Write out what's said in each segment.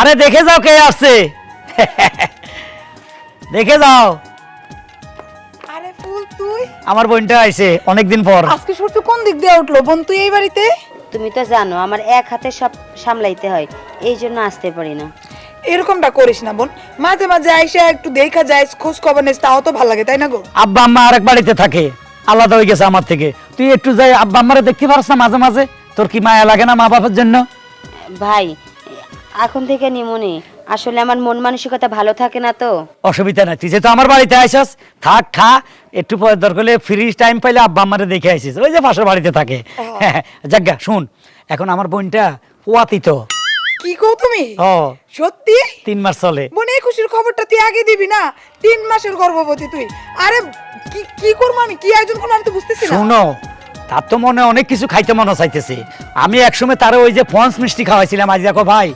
আরে দেখে যাও কে আসছে। দেখে যাও। আরে ফুল তুই? আমার বোনটা আইছে অনেকদিন পর। আজকে সূর্য কোন দিক দিয়ে উঠল? বোন তুই এই বাড়িতে? তুমি তো জানো আমার এক হাতে সব সামলাইতে হয়। এই জন্য আসতে পারি না। এরকমটা করিস না বোন। মাঝে মাঝে আইসা একটু দেখা যায় খোঁজ খবর নিস তাও তো ভালো লাগে তাই না গো? আব্বা আম্মা আরেক বাড়িতে থাকে আলাদা হয়ে গেছে আমার থেকে। তুই একটু যাই আব্বা আম্মারে দেখতে পারছ না মাঝে মাঝে? তোর কি মায়া লাগে না মা বাবার জন্য? ভাই এখন থেকে নিমনি আসলে আমার মন মানসিকতা ভালো থাকে না তো। অসুবিধা নাই তুই যেহেতু আমার বাড়িতে আইসস থাক খা একটু পরে দরকার হলে ফ্রি টাইম পাইলে আব্বা আম্মারে দেখে আইসিস ওই যে পাশের বাড়িতে থাকে। হ্যাঁ যাজ্ঞা শুন এখন আমার বোনটা পোয়াতি তো। কি কও তুমি? ও। সত্যি? তিন মাস চলে। বোন এই খুশির খবরটা তুই আগে দিবি না? তিন মাসের গর্ভবতী তুই। আরে কি কি করব আমি? কি আয়োজন করব আমি তো বুঝতেছি না। শুনো তার তো মনে অনেক কিছু খাইতে মনে চাইতেছে। আমি একসময় তার ওই যে ফন্স মিষ্টি খাওয়াইছিলাম আজ দেখো ভাই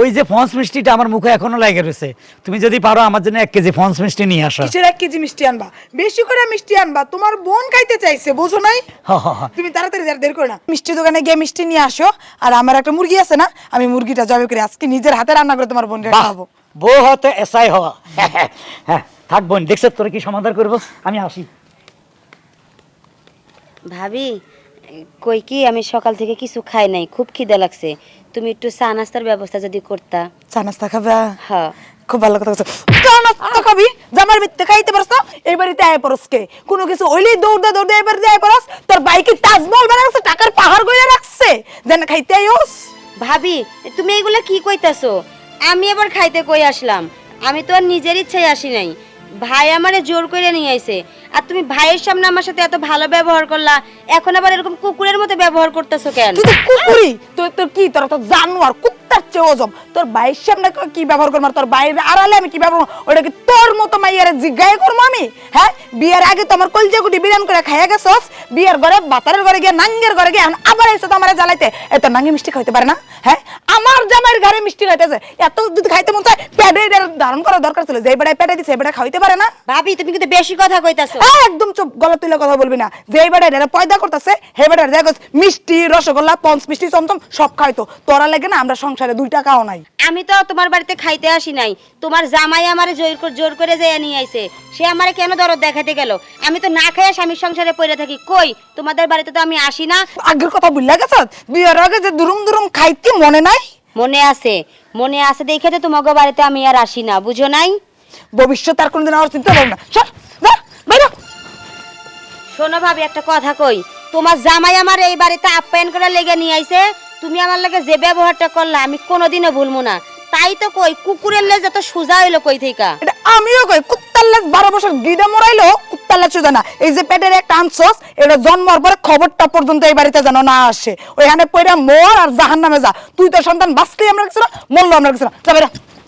ওই যে ফন্স মিষ্টিটা আমার মুখে এখনও লাগে রয়েছে। তুমি যদি পারো আমার জন্য এক কেজি ফন্স মিষ্টি নিয়ে আসো। কিসের এক কেজি মিষ্টি আনবা? বেশি করে মিষ্টি আনবা। তোমার বোন খাইতে চাইছে বোঝো নাই। তুমি তাড়াতাড়ি দেরি করো না। মিষ্টি দোকানে গিয়ে মিষ্টি নিয়ে আসো। আর আমার একটা মুরগি আছে না আমি মুরগিটা জবে করে আজকে নিজের হাতে রান্না করে তোমার বোনকে খাওয়াবো। বউ হতে এসআই হওয়া। হ্যাঁ। থাক বোন দেখছ তোর কি সমাধান করব? আমি আসি। ভাবি কই কি আমি সকাল থেকে কিছু খাই নাই খুব খিদে লাগছে। তুমি একটু চা নাস্তার ব্যবস্থা যদি করতা। চা নাস্তা খাবা? হ্যাঁ। খুব ভালো কথা বলছো চা নাস্তা খাবি? জামার ভিত্তে খাইতে পারছ? এই বাড়িতে আয় পরস কে। কোনো কিছু হইলেই দৌড় দে দৌড় দে এই বাড়িতে আয় পরস তোর বাইকে তাজমহল বানায় রাখছে? টাকার পাহাড় গইলা রাখছে? যেন খাইতে আইস। ভাবি তুমি এইগুলা কি কইতাছো? আমি এবার খাইতে কই আসলাম? আমি তো আর নিজের ইচ্ছায় আসি নাই। ভাই আমারে জোর করে নিয়ে আইছে। আর তুমি ভাইয়ের সামনে আমার সাথে এত ভালো ব্যবহার করলা এখন আবার এরকম কুকুরের মতো ব্যবহার করতেছো কেন? তুই তো কুকুরি তোর তোর কি তোর তো জানোয়ার কুত্তার চেয়ে ওজম তোর বাইর সামনে কি ব্যবহার করব আর তোর বাইরে আড়ালে আমি কি ব্যবহার করব? ওটা কি তোর মতো মাইয়ারে জিজ্ঞাসা করব আমি? হ্যাঁ? বিয়ের আগে তো আমার কলজা গুটি বিরান করে খাইয়া গেছস। বিয়ের ঘরে বাতারের ঘরে গিয়ে নাঙ্গের ঘরে গিয়ে এখন আবার এসে তো আমার জ্বালাইতে। এত নাঙ্গি মিষ্টি খাইতে পারে না হ্যাঁ? আমার জামাইয়ের ঘরে মিষ্টি খাইতেছে। এত যদি খাইতে মন চায় পেটে ধারণ করা দরকার ছিল। যে বেড়ায় পেটে দিছে বেড়া খাইতে পারে না। ভাবি তুমি কিন্তু বেশি কথা কইতাছো। একদম চুপ গলা তুলে কথা বলবি না। যে বেড়া এরা পয়দা করতেছে হে বেড়া দেখ মিষ্টি রসগোল্লা পঞ্চ মিষ্টি চমচম সব খাইতো তোরা লাগে না আমরা সংসারে দুই টাকাও নাই। আমি তো তোমার বাড়িতে খাইতে আসি নাই। তোমার জামাই আমারে জোর করে জোর করে যেয়ে নিয়ে আইছে। সে আমারে কেন দরদ দেখাতে গেল? আমি তো না খাইয়া স্বামীর সংসারে পড়ে থাকি। কই? তোমাদের বাড়িতে তো আমি আসি না। আগের কথা বুঝলা গেছ? বিয়ের আগে যে দুরুম দুরুম খাইতি মনে নাই? মনে আছে। মনে আছে দেখে তো তোমাকে বাড়িতে আমি আর আসি না। বুঝো নাই? ভবিষ্যৎ আর কোনদিন আমার চিন্তা করব না যা, বাইরে। শোনো ভাবি একটা কথা কই। তোমার জামাই আমার এই বাড়িতে আপ্যায়ন করে লেগে নিয়ে আইছে। তুমি আমার লাগে যে ব্যবহারটা করলা আমি কোনোদিনও ভুলবো না। তাই তো কই কুকুরের লেজ এত সোজা হইল কই থেকে এটা আমিও কই কুত্তার লেজ বারো বছর গিডে মরাইলো কুত্তার লেজ সোজা না। এই যে পেটের একটা এটা জন্মর পরে খবরটা পর্যন্ত এই বাড়িতে যেন না আসে। ওইখানে পয়রা মর আর জাহান নামে যা। তুই তো সন্তান বাঁচলেই আমরা কিছু না মরলো আমরা কিছু না।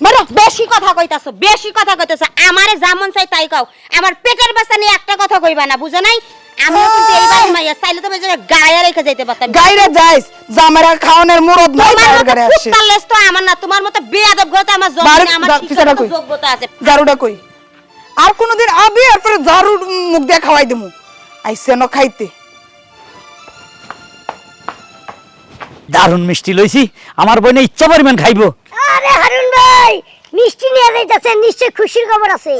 বাইরে বেশি কথা কইতাছো বেশি কথা কইতাছো। আমারে যেমন চাই তাই কও। আমার পেটের বাসা নিয়ে একটা কথা কইবা না বুঝো নাই? আমিও কিন্তু এই বাড়ির মাইয়া চাইলে তো বেজারে গায়ে রেখে যাইতে পারতাম। গাইরে যাইস জামাইরা খাওয়ানোর মুরদ নাই তোমার গায়ের মতো আসে কুত্তার লেজ তো আমার না তোমার মতো বেয়াদব ঘরে তো আমার নেই, আমার যা-। যোগ্যতা আছে। জারুটা কই? আর কোনোদিন আবি আর পরে জারু মুখ দিয়ে খাওয়াই দেবো আইসে ন খাইতে। দারুণ মিষ্টি লইছি আমার বইনে ইচ্ছা পরিমাণ খাইবো। আরে হারুন ভাই মিষ্টি নিয়ে যাইতেছেন নিশ্চয় খুশির খবর আছে।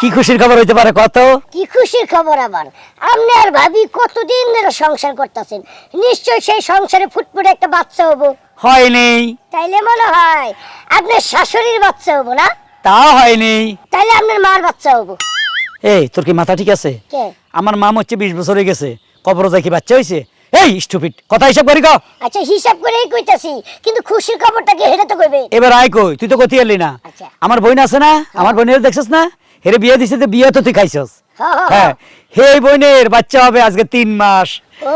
কি খুশির খবর হইতে পারে কত? কি খুশির খবর আবার? আপনি আর ভাবি কতদিন ধরে সংসার করতেছেন? নিশ্চয় সেই সংসারে ফুটফুটে একটা বাচ্চা হব। হয় নেই। তাইলে মনে হয় আপনার শাশুড়ির বাচ্চা হব না? তা হয় নেই। তাইলে আপনার মার বাচ্চা হব। এই তোর কি মাথা ঠিক আছে? কে? আমার মাম হচ্ছে বিশ বছর হয়ে গেছে। কবর কি বাচ্চা হয়েছে এই স্টুপিড কথা হিসাব করি গো আচ্ছা হিসাব করেই কইতাছি কিন্তু খুশির খবরটা কি হেরে তো কইবে? এবার আয় কই তুই তো কতি এলি না। আচ্ছা। আমার বোন আছে না আমার বোনের দেখছিস না? হেরে বিয়ে দিছে তো বিয়ে তো তুই খাইছস। হ্যাঁ, হ্যাঁ, হ্যাঁ হে বোনের বাচ্চা হবে আজকে তিন মাস। ও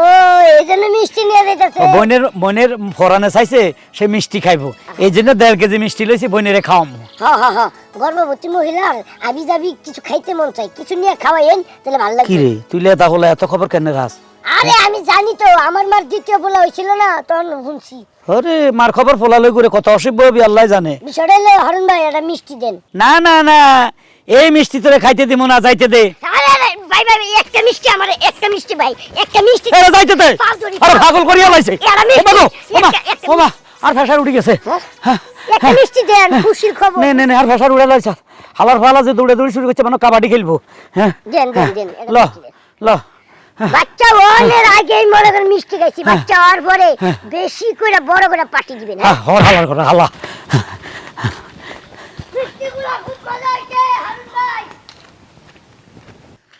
এই মিষ্টি নিয়ে ও বোনের বোনের ফরানে চাইছে সে মিষ্টি খাইবো। এই জন্য দেড় কেজি মিষ্টি লইছি বোনেরে খাওয়াম। হ্যাঁ হ্যাঁ হ্যাঁ গর্ভবতী মহিলার আবি যাবি কিছু খাইতে মন চাই কিছু নিয়ে খাওয়াইন তাহলে ভালো লাগবে। কি রে তুই লে তাহলে এত খবর কেন রাস? আরে আমি জানি তো আমার মার দ্বিতীয় বলা হয়েছিল না তখন শুনছি। আরে মার খবর ফলালই করে কত অসভ্য হবি আল্লাহ জানে। বিষয়টা হরণ ভাই একটা মিষ্টি দেন। না না না এই মিষ্টি তোরে খাইতে দিব না যাইতে দে। আরে আরে ভাই ভাই একটা মিষ্টি আমার একটা মিষ্টি ভাই একটা মিষ্টি এরা যাইতে দে। আরে। পাগল করিয়া লাইছে। এরা মিষ্টি, ও বাবা, ও মা, একটা- একটা ও মা, আর উঠে গেছে। হ্যাঁ? একটা মিষ্টি দেন খুশির খবর। নে নে নে আর ভাষার উড়ে লাইছে। হালার ফালা যে দৌড়ে দৌড়ে শুরু করছে মানে কাবাডি খেলব। হ্যাঁ? দেন, দেন, হ্যাঁ। দেন, ল ল। বাচ্চা মনে করেন মিষ্টি খাইছি বাচ্চা হওয়ার পরে বেশি করে বড় করে পার্টি দিবেন হ্যাঁ? হ্যাঁ। হর হালার করে হালা।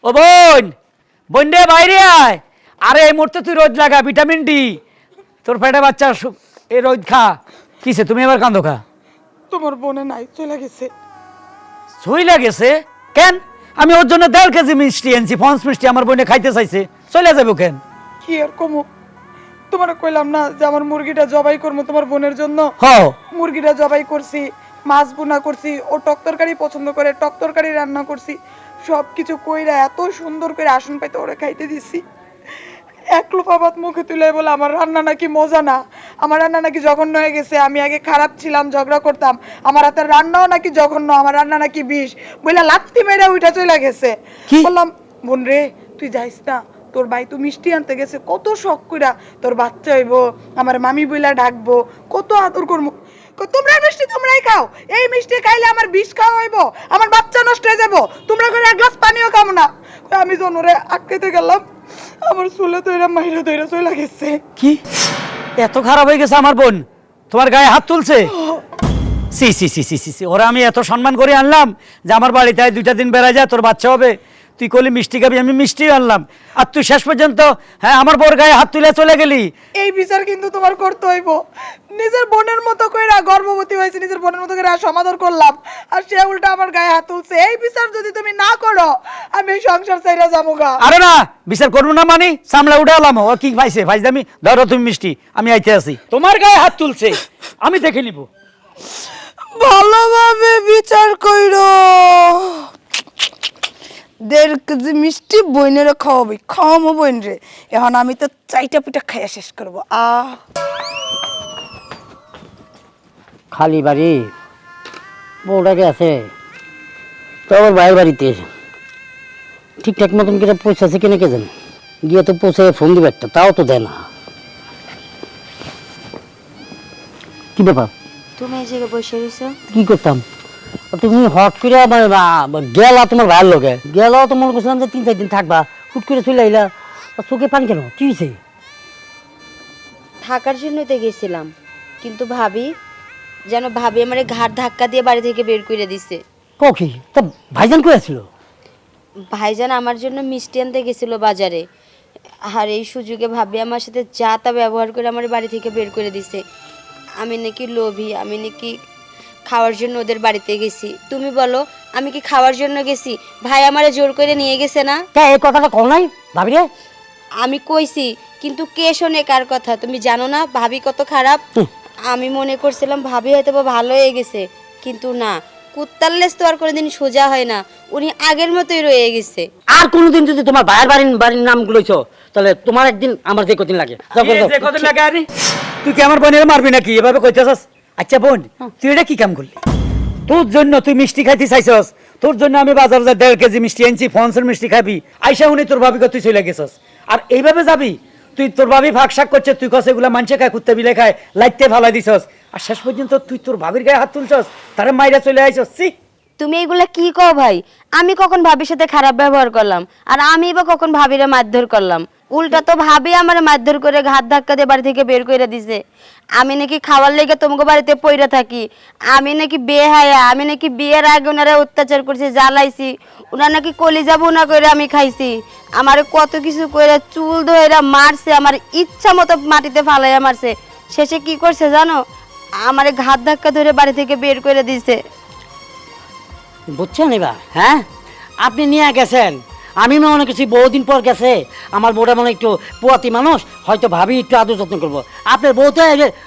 ও বোন বোন রে বাইরে আয়। আরে এই মুহূর্তে তুই রোদ লাগা ভিটামিন ডি। তোর পেটে বাচ্চা এই রোদ খা। কিসে তুমি এবার কান্দো খা। তোমার বোনে নাই চলে গেছে। ছুই লাগেছে কেন? আমি ওর জন্য দেড় কেজি মিষ্টি এনেছি ফন্স মিষ্টি আমার বোনে খাইতে চাইছে। চলে যাব কেন? কি আর কমো? তোমার কইলাম না যে আমার মুরগিটা জবাই করব তোমার বোনের জন্য? মুরগিটা জবাই করছি মাছ বোনা করছি ও টক তরকারি পছন্দ করে টক তরকারি রান্না করছি সব কিছু কইরা এত সুন্দর করে আসন পাইতে ওরা খাইতে দিছি। এক লোপা ভাত মুখে তুলে বলে আমার রান্না নাকি মজা না। আমার রান্না নাকি জঘন্য হয়ে গেছে আমি আগে খারাপ ছিলাম ঝগড়া করতাম। আমার হাতের রান্নাও নাকি জঘন্য আমার রান্না নাকি বিষ। বইলা লাত্তি মেরে উঠা চলে গেছে। বললাম বোন রে তুই যাইস না তোর ভাই তো মিষ্টি আনতে গেছে কত শখ কইরা তোর বাচ্চা হইব আমার মামি বইলা ডাকবো কত আদর করব তোমরা মিষ্টি তোমরাই খাও এই মিষ্টি খাইলে আমার বিষ খাওয়া হইব আমার বাচ্চা নষ্ট হয়ে যাব তোমরা করে এক গ্লাস পানিও খাব না। আমি জনরে আটকাইতে গেলাম আমার চুলে তৈরা মাইরা তৈরা চলে গেছে। কি? এত খারাপ হয়ে গেছে আমার বোন। তোমার গায়ে হাত তুলছে? সি সি সি সি সি ওরা আমি এত সম্মান করে আনলাম যে আমার বাড়িতে দুইটা দিন বেড়া যায় তোর বাচ্চা হবে। তুই কলি মিষ্টি খাবি আমি মিষ্টি আনলাম। আর তুই শেষ পর্যন্ত হ্যাঁ আমার বোর গায়ে হাত তুলে চলে গেলি। এই বিচার কিন্তু তোমার করতে হইব। নিজের বোনের মতো কইরা গর্ভবতী হয়েছে নিজের বোনের মতো করে সমাদর করলাম আর সে উল্টা আমার গায়ে হাত তুলছে। এই বিচার যদি তুমি না করো আমি এই সংসার চাইরা যাব গা আরে না বিচার করব না মানি সামলা উঠে এলাম। ও কি পাইছে ভাইজামি ধরো তুমি মিষ্টি আমি আইতে আছি। তোমার গায়ে হাত তুলছে আমি দেখে নিব। ভালোভাবে বিচার কইরো। দেড় কেজি মিষ্টি বইনেরে খাওয়াবি খাওয়াবো বইন রে এখন আমি তো চাইটা পিঠা খাইয়া শেষ করব। আহ। খালি বাড়ি? বউটাকে আছে তো আমার ভাইয়ের বাড়িতে ঠিকঠাক মতন করে পৌঁছাছে কিনা কে জানে? গিয়ে তো পৌঁছে ফোন দিবে একটা তাও তো দেয় না। কি ব্যাপার? তুমি এই জায়গায় বসে রয়েছো কি করতাম? তুমি হট করে আমার মা- গেলা তোমার ভাইয়ের লোকে গেলাও তো মনে করছিলাম যে তিন চার দিন থাকবা। হুট করে চলে আইলা। চোখে পানি কেন? কি হয়েছে থাকার জন্যই তো গেছিলাম। কিন্তু ভাবি যেন ভাবি আমার ঘাট ধাক্কা দিয়ে বাড়ি থেকে বের করে দিছে। কি তা ভাইজান কই আছিল? ভাইজান আমার জন্য মিষ্টি আনতে গেছিল বাজারে। আর এই সুযোগে ভাবি আমার সাথে যা তা ব্যবহার করে আমার বাড়ি থেকে বের করে দিছে। আমি নাকি লোভী আমি নাকি খাওয়ার জন্য ওদের বাড়িতে গেছি। তুমি বলো আমি কি খাওয়ার জন্য গেছি? ভাই আমারে জোর করে নিয়ে গেছে না? এই কথাটা কল নাই ভাবি রে। আমি কইছি কিন্তু কে শোনে কার কথা? তুমি জানো না ভাবি কত খারাপ। আমি মনে করছিলাম ভাবি হয়তো বা ভালো হয়ে গেছে কিন্তু না। কুত্তার লেজ তো আর কোনোদিন সোজা হয় না উনি আগের মতোই রয়ে গেছে। আর কোনোদিন যদি তোমার ভাইয়ের বাড়ির বাড়ির নাম গুলোইছ তাহলে তোমার একদিন আমার যে কদিন লাগে। যাও, যাও, যাও। যে কদিন লাগে আরে? তুই কি আমার বোনের মারবি নাকি? এভাবে কইতেছস? আচ্ছা বোন তুই এটা কি কাম করলি? তোর জন্য তুই মিষ্টি খাইতে চাইছস তোর জন্য আমি বাজার যা দেড় কেজি মিষ্টি আনছি ফনসের মিষ্টি খাবি আইসা উনি তোর ভাবিকে তুই চলে গেছস। আর এইভাবে যাবি তুই তোর ভাবি ভাগ শাক করছে তুই কস এগুলা মানছে খায় কুত্তে বিলে খায় লাইতে ফালাই দিছস। আর শেষ পর্যন্ত তুই তোর ভাবির গায়ে হাত তুলছস তারে মাইরা চলে আইছস সি তুমি এগুলা কি কও ভাই? আমি কখন ভাবির সাথে খারাপ ব্যবহার করলাম আর আমি বা কখন ভাবিরে মারধর করলাম? উল্টা তো ভাবি আমার মারধর করে ঘাত ধাক্কা দিয়ে বাড়ি থেকে বের করে দিছে। আমি নাকি খাওয়ার লেগে তোমাকে বাড়িতে পইরা থাকি। আমি নাকি বিয়ে হায়া আমি নাকি বিয়ের আগে ওনারা অত্যাচার করছে, জ্বালাইছি। ওনার নাকি কলিজা বোনা করে আমি খাইছি। আমার কত কিছু করে চুল ধরে মারছে, আমার ইচ্ছা মতো মাটিতে ফালাইয়া মারছে। শেষে কি করছে জানো? আমার ঘাত ধাক্কা ধরে বাড়ি থেকে বের করে দিছে। বুঝছেন এবার হ্যাঁ? আপনি নিয়ে গেছেন। আমি মনে করছি বহুদিন পর গেছে। আমার বউটা মনে একটু পোয়াতি মানুষ, হয়তো ভাবি একটু আদর যত্ন করব। আপনার বউ তো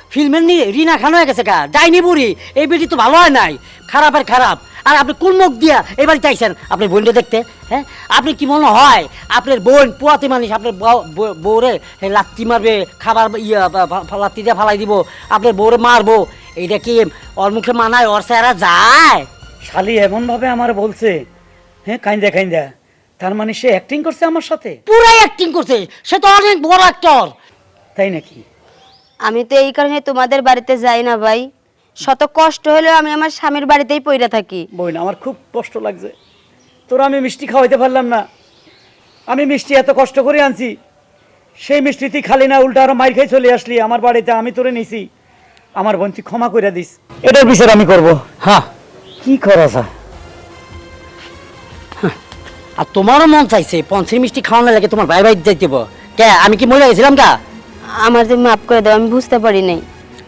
ফিল্মের নিয়ে রিনা খান হয়ে গেছে কা যাইনি বুড়ি। এই বেটি তো ভালো হয় নাই। খারাপের খারাপ। আর আপনি কোন মুখ দিয়া এবার চাইছেন আপনার বোনটা দেখতে হ্যাঁ? আপনি কি মনে হয় আপনার বোন পোয়াতি মানুষ, আপনার বউ- বউ- বউরে লাত্তি মারবে, খাবার ইয়া লাত্তি দিয়ে ফালাই দিব, আপনার বউরে মারবো? এইটা কি ওর মুখে মানায়, ওর চেহারা যায়? শালি এমনভাবে আমার বলছে হ্যাঁ কাইন্দা কাইন্দা। তার মানে সে অ্যাক্টিং করছে আমার সাথে? পুরাই অ্যাক্টিং করছে। সে তো অনেক বড় অ্যাক্টর তাই নাকি? আমি তো এই কারণে তোমাদের বাড়িতে যাই না ভাই। শত কষ্ট হলেও আমি আমার স্বামীর বাড়িতেই পইরা থাকি। বোন আমার খুব কষ্ট লাগছে। তোরা আমি মিষ্টি খাওয়াইতে পারলাম না। আমি মিষ্টি এত কষ্ট করে আনছি। সেই মিষ্টি তুই খালি না উল্টা আরও মাইর খেয়ে চলে আসলি। আমার বাড়িতে আমি তোরে নিছি। আমার বোন তুই ক্ষমা করে দিস। এটার বিচার আমি করব। হ্যাঁ। কি করা যায় আর তোমারও মন চাইছে পঞ্চের মিষ্টি খাওয়ানো লাগে তোমার ভাই ভাই যাইতে কে আমি কি মরে গেছিলাম কা? আমার যে মাফ করে দাও আমি বুঝতে পারি নাই।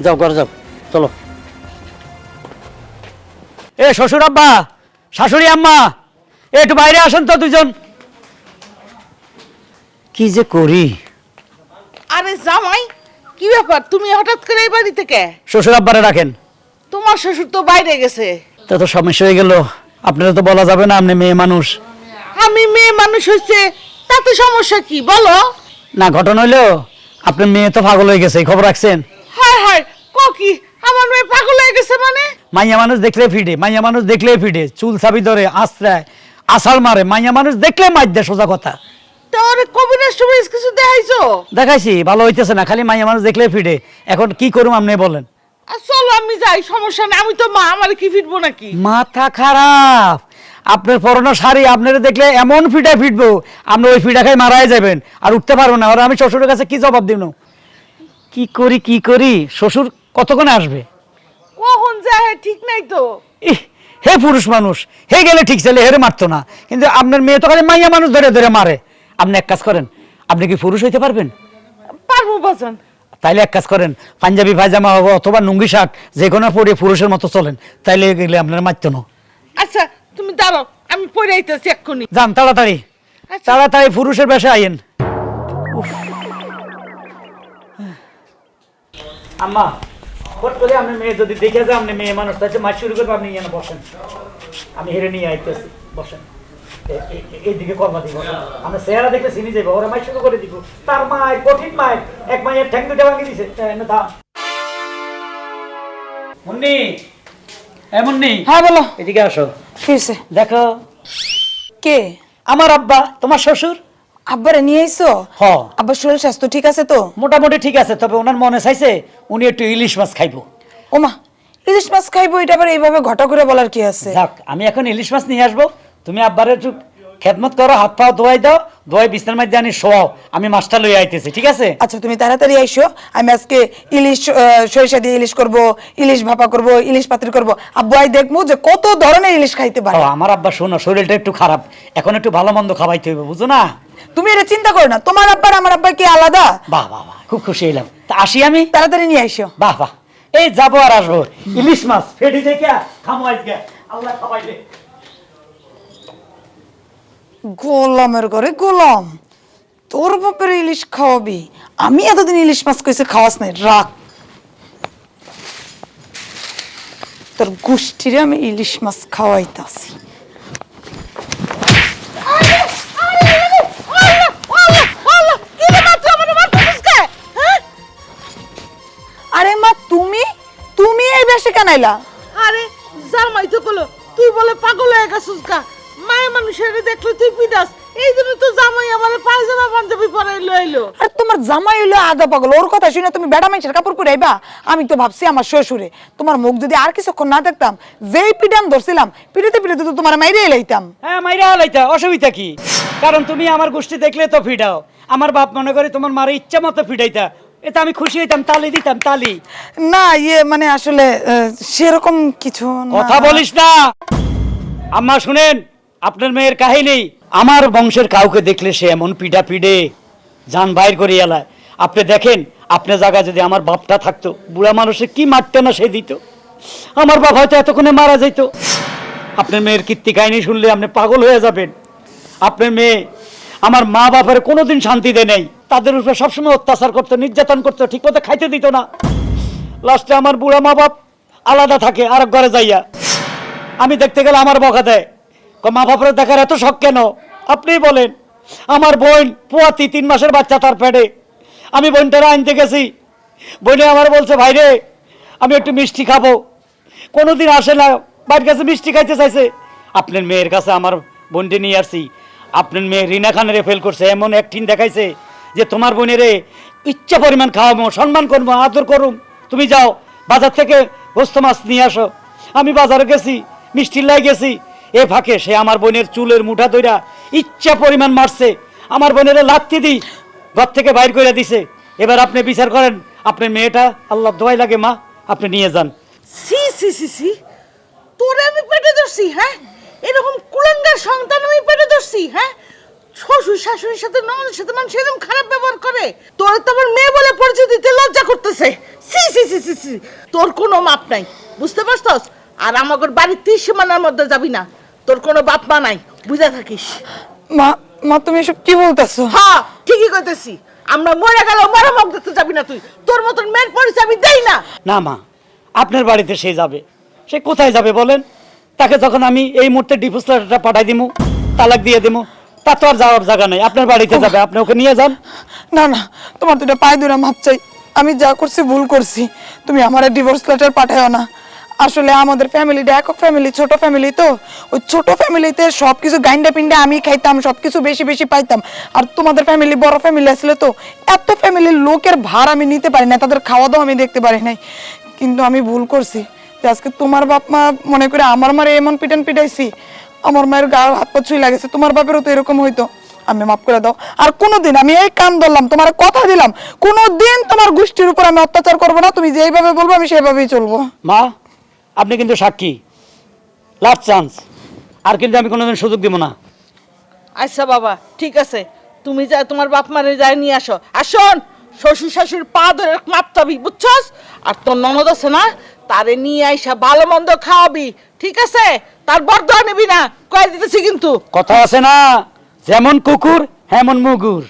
যাও ঘরে যাও চলো। এ শ্বশুর আব্বা শাশুড়ি আম্মা একটু বাইরে আসেন তো দুজন। কি যে করি? আরে জামাই কি ব্যাপার? তুমি হঠাৎ করে এই বাড়ি থেকে? শ্বশুর আব্বারে রাখেন তোমার শ্বশুর তো বাইরে গেছে। তা তো সমস্যা হয়ে গেল। আপনারা তো বলা যাবে না আপনি মেয়ে মানুষ। আমি মেয়ে মানুষ হচ্ছে তাতে সমস্যা কি? বলো। না ঘটনা হইল আপনার মেয়ে তো পাগল হয়ে গেছে এই খবর রাখছেন? হায় হায় ক? আমার মেয়ে পাগল হয়ে গেছে মানে? মাইয়া মানুষ দেখলে ফিডে মাইয়া মানুষ দেখলে ফিডে চুল চাবি ধরে আশ্রায় আষাঢ় মারে মাইয়া মানুষ দেখলে মার দেয় সোজা কথা। তোর কবিরাজ টবিরাজ কিছু দেখাইছো? দেখাইছি ভালো হইতেছে না খালি মাইয়া মানুষ দেখলে ফিডে এখন কি করুম আপনি বলেন? আর চলো আমি যাই সমস্যা নেই আমি তো মা আমার কি ফিরবো নাকি? মাথা খারাপ। আপনার পরনো শাড়ি আপনারা দেখলে এমন ফিটা ফিটবো আপনি ওই ফিটা খাই মারাই যাবেন আর উঠতে পারব না। আর আমি শ্বশুরের কাছে কি জবাব দিব? কি করি কি করি? শ্বশুর কতক্ষণে আসবে? কখন যায় ঠিক নাই তো। হে পুরুষ মানুষ হে গেলে ঠিক ছেলে হেরে মারতো না। কিন্তু আপনার মেয়ে তো খালি মাইয়া মানুষ ধরে ধরে মারে। আপনি এক কাজ করেন আপনি কি পুরুষ হইতে পারবেন? পারব বাজান। তাইলে এক কাজ করেন পাঞ্জাবি পায়জামা অথবা নুঙ্গি শার্ট যে কোনো পরে পুরুষের মতো চলেন। তাইলে গেলে আপনার মারতো না। আচ্ছা তুমি দাঁড়াও আমি পড়ে আইতেছি এক্ষুনি। যান তাড়াতাড়ি। আচ্ছা। তাড়াতাড়ি পুরুষের বেশে আইন আম্মা হট করে আপনি মেয়ে যদি দেখে যায় আপনি মেয়ে মানুষ তাহলে মাছ শুরু করব আপনি বসেন। আমি হেরে নিয়ে আইতেছি বসেন। এইদিকে কর্মা দিব। আমরা চেহারা দেখলে চিনি যাব ওরা মাছ শুরু করে দিব। তার মায়ের কঠিন মায়ের এক মায়ের ঠ্যাং দুটা ভাঙিয়ে দিছে। মুন্নি! এ নেই হ্যাঁ বলো। এদিকে আসো। কি হয়েছে? দেখো। কে? আমার আব্বা তোমার শ্বশুর? আব্বারে নিয়ে আইছো? হ। আব্বার শরীর স্বাস্থ্য ঠিক আছে তো? মোটামুটি ঠিক আছে তবে ওনার মনে চাইছে উনি একটু ইলিশ মাছ খাইবো। ওমা ইলিশ মাছ খাইবো এটা আবার এইভাবে ঘটা করে বলার কি আছে? যাক আমি এখন ইলিশ মাছ নিয়ে আসব। তুমি আব্বারে একটু খেদমত করো হাত পাও ধোয়াই দাও ধোয়াই বিছনার মধ্যে আনি শোয়াও। আমি মাছটা লই আইতেছি ঠিক আছে? আচ্ছা তুমি তাড়াতাড়ি আইসো। আমি আজকে ইলিশ সরিষা দিয়ে ইলিশ করব ইলিশ ভাপা করব ইলিশ পাতুরি করব। আব্বু আই দেখব যে কত ধরনের ইলিশ খাইতে পারে। আমার আব্বা শোনো শরীরটা একটু খারাপ। এখন একটু ভালো মন্দ খাওয়াইতে হইবে বুঝো না? তুমি এটা চিন্তা করো না তোমার আব্বার আমার আব্বা কি আলাদা? বাহ বাহ বাহ খুব খুশি হইলাম। তা আসি আমি? তাড়াতাড়ি নিয়ে আইসো। বাহ বাহ। এই যাব আর আসব। ইলিশ মাছ ফেটি দেখে খামো আজকে। আল্লাহ খাওয়াইলে গোলামের ঘরে গোলাম। তোর বাপের ইলিশ খাওয়াবি। আমি এতদিন ইলিশ মাছ কইছে খাওয়াস নাই, রাখ। তোর গোষ্ঠীরে আমি ইলিশ মাছ খাওয়াইতাছি। আরে মা, তুমি? তুমি এই বেশে কেন আইলা? আরে, জামাই তো কলো তুই বলে পাগল হয়ে গেছিস গা। মানুষের দেখলে তুই এই জন্য তো জামাই আমার পায়জামা পাঞ্জাবি পরে লইলো। আর তোমার জামাই হইল আদা পাগল ওর কথা শুনে তুমি বেড়া মানুষের কাপড় পরে আইবা? আমি তো ভাবছি আমার শ্বশুরে। তোমার মুখ যদি আর কিছুক্ষণ না দেখতাম যেই পিডাম ধরছিলাম পিড়িতে পিড়িতে তো তোমার মাইরে এলাইতাম। হ্যাঁ মাইরা হালাইতা অসুবিধা কি? কারণ তুমি আমার গোষ্ঠী দেখলে তো ফিডাও। আমার বাপ মনে করে তোমার মারে ইচ্ছা মতো ফিডাইতা। এতে আমি খুশি হইতাম তালি দিতাম তালি। না ইয়ে মানে আসলে আহ, সেরকম কিছু না। কথা বলিস না। আম্মা শুনেন আপনার মেয়ের কাহিনী। আমার বংশের কাউকে দেখলে সে এমন পিডা পিডে। যান বাইর করে এলায় আপনি দেখেন, আপনার জায়গায় যদি আমার বাপটা থাকতো, বুড়া মানুষে কি মারতে না সে দিত? আমার বাপ হয়তো এতক্ষণে মারা যেত। আপনার মেয়ের কীর্তি কাহিনী শুনলে আপনি পাগল হয়ে যাবেন। আপনার মেয়ে আমার মা বাপের কোনোদিন শান্তি দেয় নাই। তাদের উপরে সবসময় অত্যাচার করতো, নির্যাতন করতো ঠিক মতো খাইতে দিত না। লাস্টে আমার বুড়া মা বাপ আলাদা থাকে আর ঘরে যাইয়া। আমি দেখতে গেলে আমার বকা দেয়। মা বাপের দেখার এত শখ কেন? আপনি বলেন। আমার বোন পুয়াতি তিন মাসের বাচ্চা তার পেটে। আমি বোনটারা আনতে গেছি। বোনে আমার বলছে ভাইরে আমি একটু মিষ্টি খাব। কোনোদিন আসে না, বাড়ির কাছে মিষ্টি খাইতে চাইছে। আপনার মেয়ের কাছে আমার বোনটি নিয়ে আসছি। আপনার মেয়ে রিনা খানের ফেল করছে, এমন একটিন দেখাইছে যে তোমার বোনেরে ইচ্ছা পরিমাণ খাওয়াবো, সম্মান করব, আদর করুম। তুমি যাও, বাজার থেকে গোস্ত মাছ নিয়ে আসো। আমি বাজারে গেছি, মিষ্টির লাই গেছি। এ ফাঁকে সে আমার বোনের চুলের মুঠা ধইরা ইচ্ছা পরিমাণ মারছে। আমার বোনের লাত্তি দিই ঘর থেকে বাইর করে দিছে। এবার আপনি বিচার করেন, আপনার মেয়েটা আল্লাহ দোয়াই লাগে, মা, আপনি নিয়ে যান। সি সি সি সি তোরে আমি পেটে ধরছি হ্যাঁ? এরকম কুলাঙ্গার সন্তান আমি পেটে ধরছি হ্যাঁ? শ্বশুর শাশুড়ির সাথে ননদের সাথে মানুষ এরকম খারাপ ব্যবহার করে। তোর তো আমার মেয়ে বলে পরিচয় দিতে লজ্জা করতেছে। সি সি সি সি সি তোর কোনো মাপ নাই, বুঝতে পারছস? আর আমাকে বাড়ির ত্রিশ সীমানার মধ্যে যাবি না। তোর কোনো বাপ মা নাই বুঝা থাকিস। মা মা তুমি এসব কি বলতেছো? হ্যাঁ ঠিকই কইতেছি। আমরা মরে গেল মরা মুখ দেখতে যাবি না তুই। তোর মতন মেয়ের পরিচয় আমি দেই না। না মা আপনার বাড়িতে সে যাবে। সে কোথায় যাবে বলেন? তাকে যখন আমি এই মুহূর্তে ডিভোর্স লেটারটা পাঠাই দিমু তালাক দিয়ে দিমু তা তো আর যাওয়ার জায়গা নেই। আপনার বাড়িতে যাবে আপনি ওকে নিয়ে যান। না না তোমার দুটো পায়ে দুরা মাপ চাই। আমি যা করছি ভুল করছি। তুমি আমার ডিভোর্স লেটার পাঠাও না। আসলে আমাদের ফ্যামিলিটা একক ফ্যামিলি ছোট ফ্যামিলি তো। ওই ছোট ফ্যামিলিতে সব কিছু গাইন্ডা পিন্ডা আমি খাইতাম সব কিছু বেশি বেশি পাইতাম। আর তোমাদের ফ্যামিলি বড় ফ্যামিলি আসলে তো, এত ফ্যামিলির লোকের ভার আমি নিতে পারি না তাদের খাওয়া দাওয়া আমি দেখতে পারি নাই। কিন্তু আমি ভুল করছি যে আজকে তোমার বাপ মা মনে করে আমার মারে এমন পিটান পিটাইছি, আমার মায়ের গা হাত পা ছুঁই লাগেছে, তোমার বাপেরও তো এরকম হইতো। আমি মাফ করে দাও। আর কোনোদিন আমি এই কান ধরলাম, তোমার কথা দিলাম, কোনোদিন তোমার গোষ্ঠীর উপর আমি অত্যাচার করব না, তুমি যেইভাবে বলব আমি সেইভাবেই চলবো। মা আপনি কিন্তু সাক্ষী। লাস্ট চান্স আর কিন্তু আমি কোনোদিন সুযোগ দিব না। আচ্ছা বাবা ঠিক আছে। তুমি যা তোমার বাপ মারে যাই নিয়ে আসো। আসুন শ্বশুর শাশুড়ির পা ধরে মাপতাবি বুঝছস? আর তোর ননদ আছে না তারে নিয়ে আইসা ভালো মন্দ খাওয়াবি ঠিক আছে? তার বরদোয়া নিবি না। কয়ে দিতেছি কিন্তু। কথা আছে না যেমন কুকুর হেমন মুগুর।